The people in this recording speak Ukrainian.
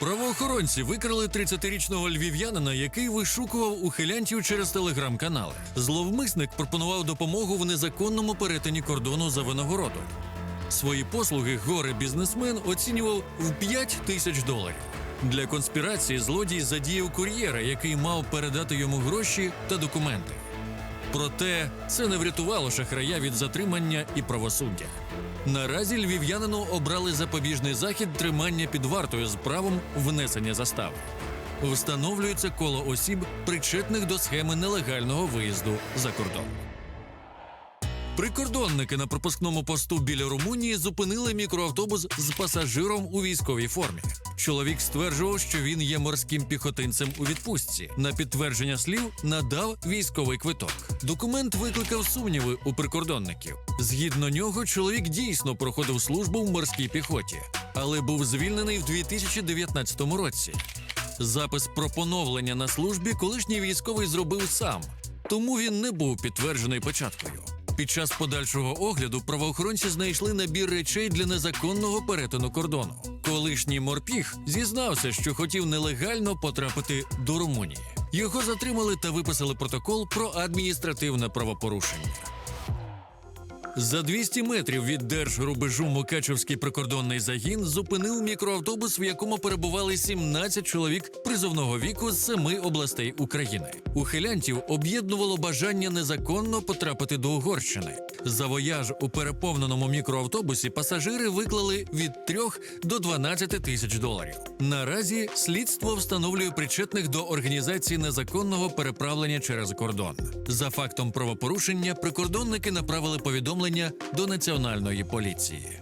Правоохоронці викрили 30-річного львів'янина, який вишукував ухилянтів через телеграм-канали. Зловмисник пропонував допомогу в незаконному перетині кордону за винагороду. Свої послуги горе бізнесмен оцінював в 5 тисяч доларів. Для конспірації злодій задіяв кур'єра, який мав передати йому гроші та документи. Проте це не врятувало шахрая від затримання і правосуддя. Наразі львів'янину обрали запобіжний захід тримання під вартою з правом внесення застав. Встановлюється коло осіб, причетних до схеми нелегального виїзду за кордон. Прикордонники на пропускному посту біля Румунії зупинили мікроавтобус з пасажиром у військовій формі. Чоловік стверджував, що він є морським піхотинцем у відпустці. На підтвердження слів надав військовий квиток. Документ викликав сумніви у прикордонників. Згідно нього, чоловік дійсно проходив службу в морській піхоті, але був звільнений в 2019 році. Запис про поновлення на службі колишній військовий зробив сам, тому він не був підтверджений початкою. Під час подальшого огляду правоохоронці знайшли набір речей для незаконного перетину кордону. Колишній морпіг зізнався, що хотів нелегально потрапити до Румунії. Його затримали та виписали протокол про адміністративне правопорушення. За 200 метрів від держрубежу Мукачевський прикордонний загін зупинив мікроавтобус, в якому перебували 17 чоловік призовного віку з семи областей України. Ухилянтів об'єднувало бажання незаконно потрапити до Угорщини. За вояж у переповненому мікроавтобусі пасажири виклали від 3 до 12 тисяч доларів. Наразі слідство встановлює причетних до організації незаконного переправлення через кордон. За фактом правопорушення прикордонники направили повідомлення до національної поліції.